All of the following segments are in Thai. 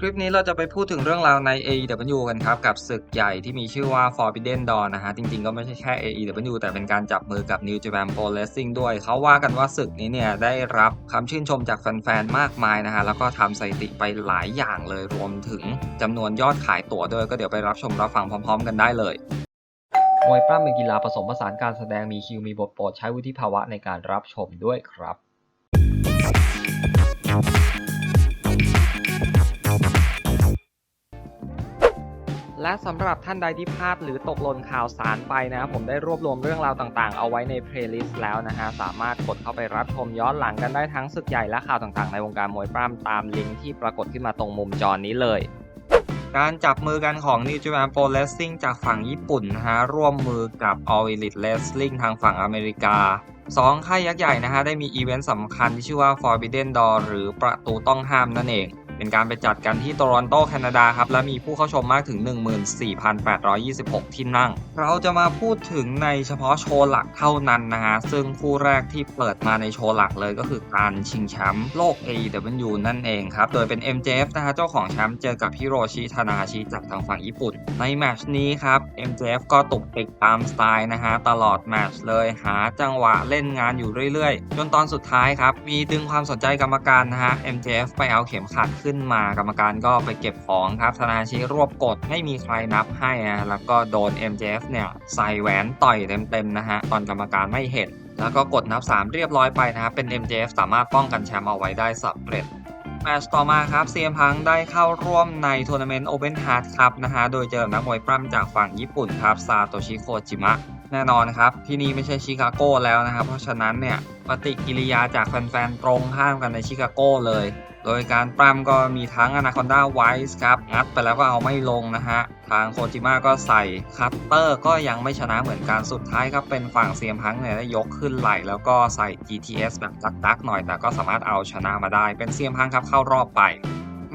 คลิปนี้เราจะไปพูดถึงเรื่องราวใน AEW กันครับ กับศึกใหญ่ที่มีชื่อว่า Forbidden Door นะฮะ จริงๆก็ไม่ใช่แค่ AEW แต่เป็นการจับมือกับ New Japan Pro Wrestling ด้วย เขาว่ากันว่าศึกนี้เนี่ยได้รับคำชื่นชมจากแฟนๆ มากมายนะฮะ แล้วก็ทำสถิติไปหลายอย่างเลยรวมถึงจำนวนยอดขายตั๋วด้วย ก็เดี๋ยวไปรับชมรับฟังพร้อม ๆ กันได้เลยมวยปล้ำเป็นกีฬาผสมผสานการแสดงมีคิวมีบทโปรดใช้วุฒิภาวะในการรับชมด้วยครับ และสำหรับท่านใดที่พลาดหรือตกหล่นข่าวสารไปนะครับผมได้รวบรวมเรื่องราวต่างๆ เอาไว้ในเพลย์ลิสต์แล้วนะฮะสามารถกดเข้าไปรับชมย้อนหลังกันได้ทั้งศึกใหญ่และข่าวต่างๆ ในวงการมวยปล้ำตามลิงก์ที่ปรากฏขึ้นมาตรงมุมจอนี้เลยการจับมือกันของ New Japan Pro Wrestling จากฝั่งญี่ปุ่นนะฮะร่วมมือกับ All Elite Wrestling ทางฝั่งอเมริกาสองค่ายยักษ์ใหญ่นะฮะได้มีอีเวนต์สำคัญที่ชื่อว่า Forbidden Door หรือประตูต้องห้ามนั่นเอง เป็นการไปจัดกันที่โตรอนโตแคนาดาครับ และมีผู้เข้าชมมากถึง 14,826 ที่นั่ง เราจะมาพูดถึงในเฉพาะโชว์หลักเท่านั้นนะฮะ ซึ่งคู่แรกที่เปิดมาในโชว์หลักเลยก็คือการชิงแชมป์โลก AEW นั่นเองครับ โดยเป็น MJF นะฮะเจ้าของแชมป์เจอกับฮิโรชิทานาชิจากทางฝั่งญี่ปุ่น ในแมชนี้ครับ MJF ก็ตกติกตามสไตล์นะฮะตลอดแมชเลยหาจังหวะเล่นงานอยู่เรื่อยๆ จนตอนสุดท้ายครับมีดึงความสนใจกรรมการนะฮะ MJF ไปเอาเข็มขัดขึ้นมากรรมการก็ไปเก็บของครับทานาชิรวบกดไม่มีใครนับให้นะแล้วก็โดน MJF เนี่ยใส่แหวนต่อยเต็มๆนะฮะตอนกรรมการไม่เห็น แล้วก็กดนับ 3 เรียบร้อยไปนะครับเป็น MJF สามารถป้องกันแชมป์เอาไว้ได้สำเร็จแมตช์ต่อมาครับเซียมพังได้เข้าร่วมในทัวร์นาเมนต์ Open Heart ครับนะฮะ โดยเจอนักมวยปล้ำจากฝั่งญี่ปุ่นครับซาโตชิโคจิมะ แน่นอนครับ ที่นี่ไม่ใช่ชิคาโกแล้วนะครับ เพราะฉะนั้นเนี่ย ปฏิกิริยาจากแฟนๆ ตรงข้ามกันในชิคาโกเลย โดยการปล้ำก็มีทั้ง Anaconda Wise ครับงัดไปแล้วก็เอาไม่ลงนะฮะ ทางโคจิมะก็ใส่คัตเตอร์ก็ยังไม่ชนะเหมือนกันสุดท้ายครับ เป็นฝั่งเซียมพังเนี่ยได้ยกขึ้นไหลแล้วก็ใส่ GTS แบบดักๆหน่อยแต่ก็สามารถเอาชนะมาได้เป็นเซียมพังครับเข้ารอบไป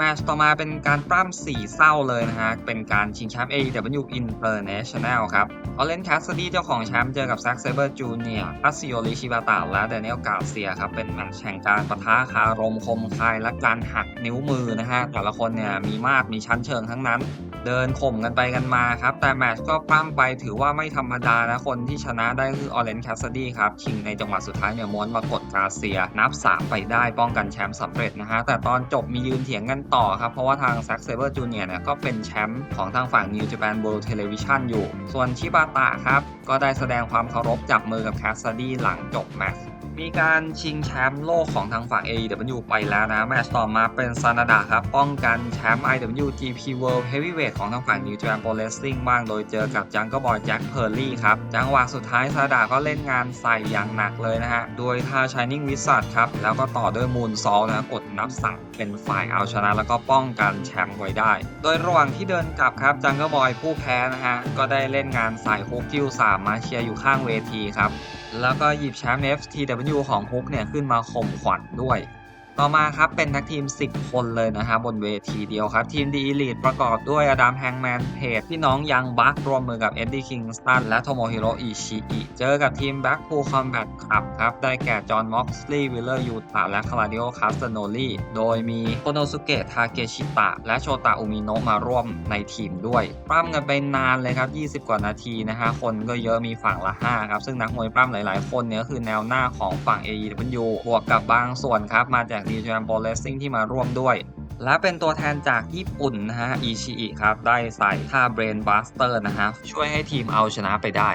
แมตช์ต่อมาเป็นการปล้ำสี่เศร้าเลยนะฮะ เป็นการชิงแชมป์ AEW International ครับออเลนคาสตี้เจ้าของแชมป์เจอกับซักเซเบอร์จูเนียร์พัสซิโอริชิบาตะและเดนิเอลกาเซียครับ เป็นแมตช์แห่งการปะทะคารมคมคายและการหักนิ้วมือนะฮะ แต่ละคนเนี่ยมีมากมีชั้นเชิงทั้งนั้น เดินข่มกันไปกันมาครับ แต่แมตช์ก็ปล้ำไปถือว่าไม่ธรรมดานะ คนที่ชนะได้คือออเรนแคสซดี้ครับชิงในจังหวะสุดท้ายเนี่ยม้วนมากดกาเซีย นับ 3 ไปได้ป้องกันแชมป์สำเร็จนะฮะ แต่ตอนจบมียืนเถียงกันต่อครับ เพราะว่าทางแซ็กเซเบอร์จูเนียร์เนี่ยก็เป็นแชมป์ของทางฝั่ง New Japan World Television อยู่ ส่วนชิบาตะครับก็ได้แสดงความเคารพจับมือกับแคสซดี้หลังจบแมตช์ มีการชิงแชมป์โลกของทางฝั่ง AEW ไปแล้วนะ แมตช์ต่อมาเป็นซานาดะครับ ป้องกันแชมป์ IWGP World Heavyweight ของทางฝั่ง New Japan Pro Wrestling บ้าง โดยเจอกับจังก็บอยแจ็คเพอร์ลี่ครับ จังหวะสุดท้ายซานาดะก็เล่นงานใส่อย่างหนักเลยนะฮะ โดยท่า Shining Wizard ครับ แล้วก็ต่อด้วย Moon Sault นะกดนับสั่งเป็นฝ่ายเอาชนะ แล้วก็ป้องกันแชมป์ไว้ได้ โดยระหว่างที่เดินกลับครับจังก็บอยผู้แพ้นะฮะก็ได้เล่นงานใส่ฮุกคิวสามมาเชียร์อยู่ข้างเวทีครับ แล้วก็หยิบแชมป์ FTW ของฮุกเนี่ยขึ้นมาข่มขวัญด้วย ต่อมาครับเป็นนักทีม 10 คนเลยนะฮะบนเวทีเดียวครับ ทีมดีลีดประกอบด้วยอดัมแฮงแมนเพจพี่น้องยังบัครวมมือกับเอ็ดดี้คิงสตันและโทโมฮิโรอิชิอิเจอกับทีมแบ็กพูลคอมแบทครับครับ ได้แก่จอห์นม็อกซ์ลีย์วิลเลอร์ยูตาและคาราดิโอคาสโนลีโดยมีโคโนสุเกะทาเกชิตะและโชตะอุมิโนะมาร่วมในทีมด้วย ปล้ำกันไปนานเลยครับ 20 กว่านาทีนะฮะคนก็เยอะมีฝั่งละ 5 ครับ ซึ่งนักมวยปล้ำหลาย ๆ คนเนี่ยก็คือแนวหน้าของฝั่ง AEW บวกกับบางส่วนครับมาจาก New Japan Pro Wrestling ที่มาร่วมด้วย และเป็นตัวแทนจากญี่ปุ่นนะฮะอิชิอิครับ ได้ใส่ท่าเบรนบัสเตอร์นะฮะช่วยให้ทีมเอาชนะไปได้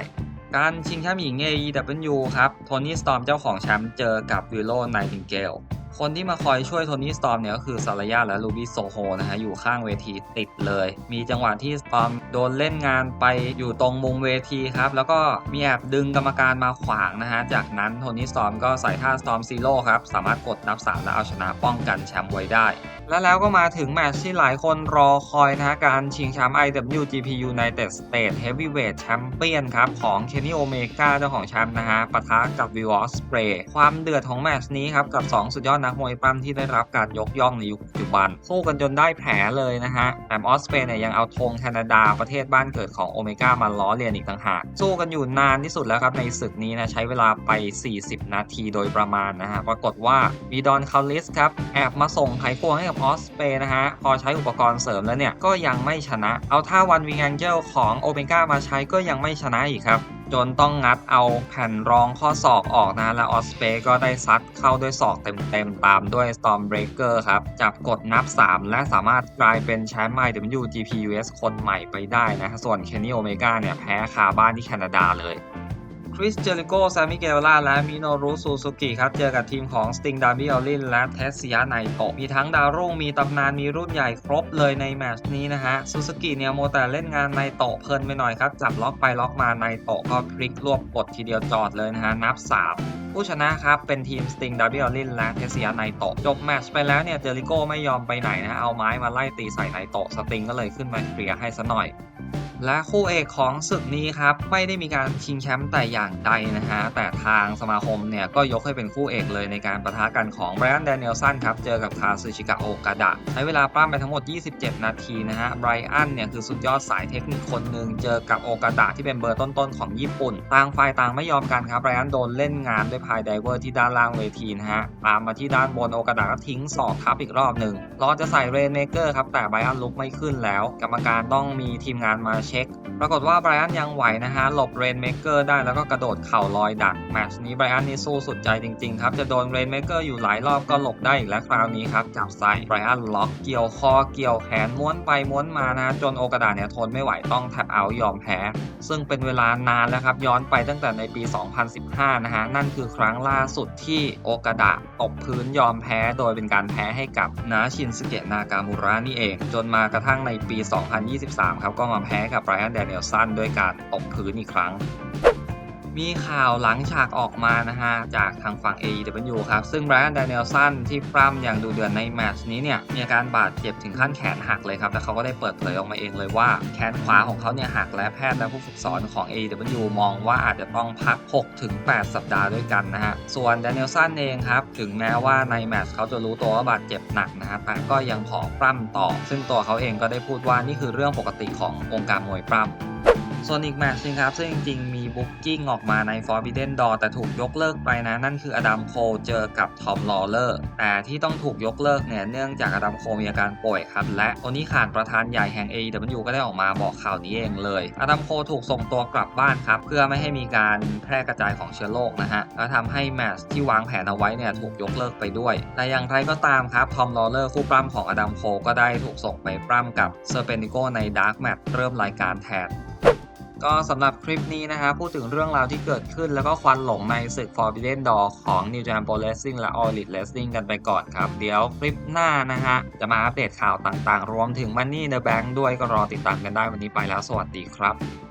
การชิงแชมป์หญิง AEW ครับ โทนี่สตอมเจ้าของแชมป์เจอกับวิโลไนติงเกล คนที่มาคอยช่วยโทนี่สตอมเนี่ยก็คือซารยาและลูบี้โซโฮนะฮะอยู่ข้างเวทีติดเลย มีจังหวะที่สตอมโดนเล่นงานไปอยู่ตรงมุมเวทีครับ แล้วก็มีแอบดึงกรรมการมาขวางนะฮะ จากนั้นโทนี่สตอมก็ใส่ท่าสตอมซีโร่ครับ สามารถกดนับ 3 และเอาชนะป้องกันแชมป์ไว้ได้ และแล้วก็มาถึงแมตช์ที่หลายคนรอคอยนะฮะการชิงแชมป์ IWGP United States Heavyweight Champion ครับของ Kenny Omega เจ้าของแชมป์นะฮะปะทะกับ Will Ospreay ความเดือดของแมตช์นี้ครับกับ 2 สุดยอดนักมวยปล้ำที่ได้รับการยกย่องในยุคปัจจุบันสู้กันจนได้แผลเลยนะฮะแถมออสเปรย์เนี่ยยังเอาธงแคนาดาประเทศบ้านเกิดของโอเมก้ามาล้อเลียนอีกต่างหากสู้กันอยู่นานที่สุดแล้วครับในศึกนี้นะใช้เวลาไป 40 นาทีโดยประมาณนะฮะปรากฏว่ามีดอนคาลิสครับแอบมาส่งไขควงให้กับออสเปนะฮะ พอใช้อุปกรณ์เสริมแล้วเนี่ย ก็ยังไม่ชนะ เอาท่าวันวิงแองเจลของโอเมก้ามาใช้ก็ยังไม่ชนะอีกครับ จนต้องงัดเอาแผ่นรองข้อศอกออกนะ และออสเปก็ได้ซัดเข้าด้วยศอกเต็มๆตามด้วย Stormbreaker ครับ จับกดนับ 3 และสามารถกลายเป็นแชมป์ IWGP US คนใหม่ไปได้นะ ส่วนเคนนี่โอเมก้าเนี่ยแพ้คาบ้านที่แคนาดาเลย คริสเจริโกซามิเกลล่าและมิโนรุซูซูกิครับ เจอกับทีมของสติงดาบิออลินและเทสซิยะไนโตะมีทั้งดาวรุ่งมีตำนานมีรุ่นใหญ่ครบเลยในแมตช์นี้นะฮะซูซูกิเนี่ยโมแต่เล่นงานไนโตะเพลินไปหน่อยครับ จับล็อกไปล็อกมาไนโตะก็พลิกรวบกดทีเดียวจอดเลยนะฮะ นับ 3ผู้ชนะครับ เป็นทีมสติงดาบิออลินและเทสซิยไนโตะจบแมตช์ไปแล้วเนี่ย เจริโก้ไม่ยอมไปไหนนะฮะเอาไม้มาไล่ตีใส่ไนโตะสติงก็เลยขึ้นมาเคลียร์ให้ซะหน่อย และคู่เอกของศึกนี้ครับไม่ได้มีการชิงแชมป์แต่อย่างใดนะฮะแต่ทางสมาคมเนี่ยก็ยกให้เป็นคู่เอกเลยในการประทะกันของไบรอันแดเนียลสันครับเจอกับคาซึชิกะโอกาดะใช้เวลาปล้ำไปทั้งหมด 27 นาทีนะฮะไบรอันเนี่ยคือสุดยอดสายเทคนิคคนหนึ่งเจอกับโอกาดะที่เป็นเบอร์ต้นๆของญี่ปุ่น ต่างฝ่ายต่างไม่ยอมกันครับไบรอันโดนเล่นงานด้วยพายไดเวอร์ที่ด้านล่างเวทีนะฮะตามมาที่ด้านบนโอกาดะก็ทิ้งศอกทับอีกรอบหนึ่งรอจะใส่เรนเมเกอร์ครับแต่ไบรอันลุกไม่ขึ้นแล้ว กรรมการต้องมีทีมงานมาเช็ค ปรากฏว่าไบรอันยังไหวนะฮะ หลบเรนเมเกอร์ได้แล้วก็กระโดดเข่าลอยดัก แมชนี้ไบรอันนี่สู้สุดใจจริงๆครับ จะโดนเรนเมเกอร์อยู่หลายรอบก็หลบได้อีกแล้วคราวนี้ครับ จับใส่ไบรอันล็อกเกี่ยวคอเกี่ยวแขนม้วนไปม้วนมานะ จนโอกาดาเนี่ยทนไม่ไหวต้องแท็บเอายอมแพ้ ซึ่งเป็นเวลานานแล้วครับ ย้อนไปตั้งแต่ในปี 2015 นะฮะ นั่นคือครั้งล่าสุดที่โอกาดะตกพื้นยอมแพ้ โดยเป็นการแพ้ให้กับนาชินสเกะนากามูระนี่เอง จนมากระทั่งในปี 2023 ครับก็มาแพ้กับไบรอันแดเนียลสันด้วยการตกพื้นอีกครั้ง มีข่าวหลังฉากออกมานะฮะ จากทางฝั่ง AEW ครับ ซึ่งไบรอัน d ดเนียลสันที่ปล้ำอย่างดูเดือดในแมตช์นี้เนี่ย มีอาการบาดเจ็บถึงขั้นแขนหักเลยครับแต่เขาก็ได้เปิดเผยออกมาเองเลยว่า แขนขวาของเขาเนี่ยหักและแพทย์และผู้ฝึกสอนของ AEW มองว่าอาจจะต้องพัก 6-8 สัปดาห์ด้วยกันนะฮะ ส่วน d ดเนียลสันเองครับ ถึงแม้ว่าในแมตช์เขาจะรู้ตัวว่าบาดเจ็บหนักนะฮะ แต่ก็ยังขอปล้ำต่อ ซึ่งตัวเขาเองก็ได้พูดว่านี่คือเรื่องปกติของวงค์การมวยปล้ำส่วนอีกแมตช์นึงครับ ซึ่งจริงๆม บุ๊กกิ้งออกมาใน Forbidden Door แต่ถูกยกเลิกไปนะ นั่นคืออดัมโคเจอกับทอมลอเลอร์แต่ที่ต้องถูกยกเลิกเนี่ยเนื่องจากอดัมโคมีอาการป่วยครับ และโทนี่ขานประธานใหญ่แห่ง AEW ก็ได้ออกมาบอกข่าวนี้เองเลยอดัมโคถูกส่งตัวกลับบ้านครับ เพื่อไม่ให้มีการแพร่กระจายของเชื้อโรคนะฮะแล้วทำให้แมตช์ที่วางแผนเอาไว้เนี่ยถูกยกเลิกไปด้วย แต่อย่างไรก็ตามครับทอมลอเลอร์คู่ปล้ำของอดัมโคก็ได้ถูกส่งไปปล้ำกับเซอร์เปนิโกในดาร์กแมตช์เริ่มรายการแทน ก็สำหรับคลิปนี้นะฮะพูดถึงเรื่องราวที่เกิดขึ้นแล้วก็ควันหลงในศึก Forbidden Door ของ New Japan Pro Wrestling และ All Elite Wrestling กันไปก่อนครับ เดี๋ยวคลิปหน้านะฮะ จะมาอัปเดตข่าวต่างๆ รวมถึง Money in the Bank ด้วยก็รอติดตามกันได้วันนี้ไปแล้ว สวัสดีครับ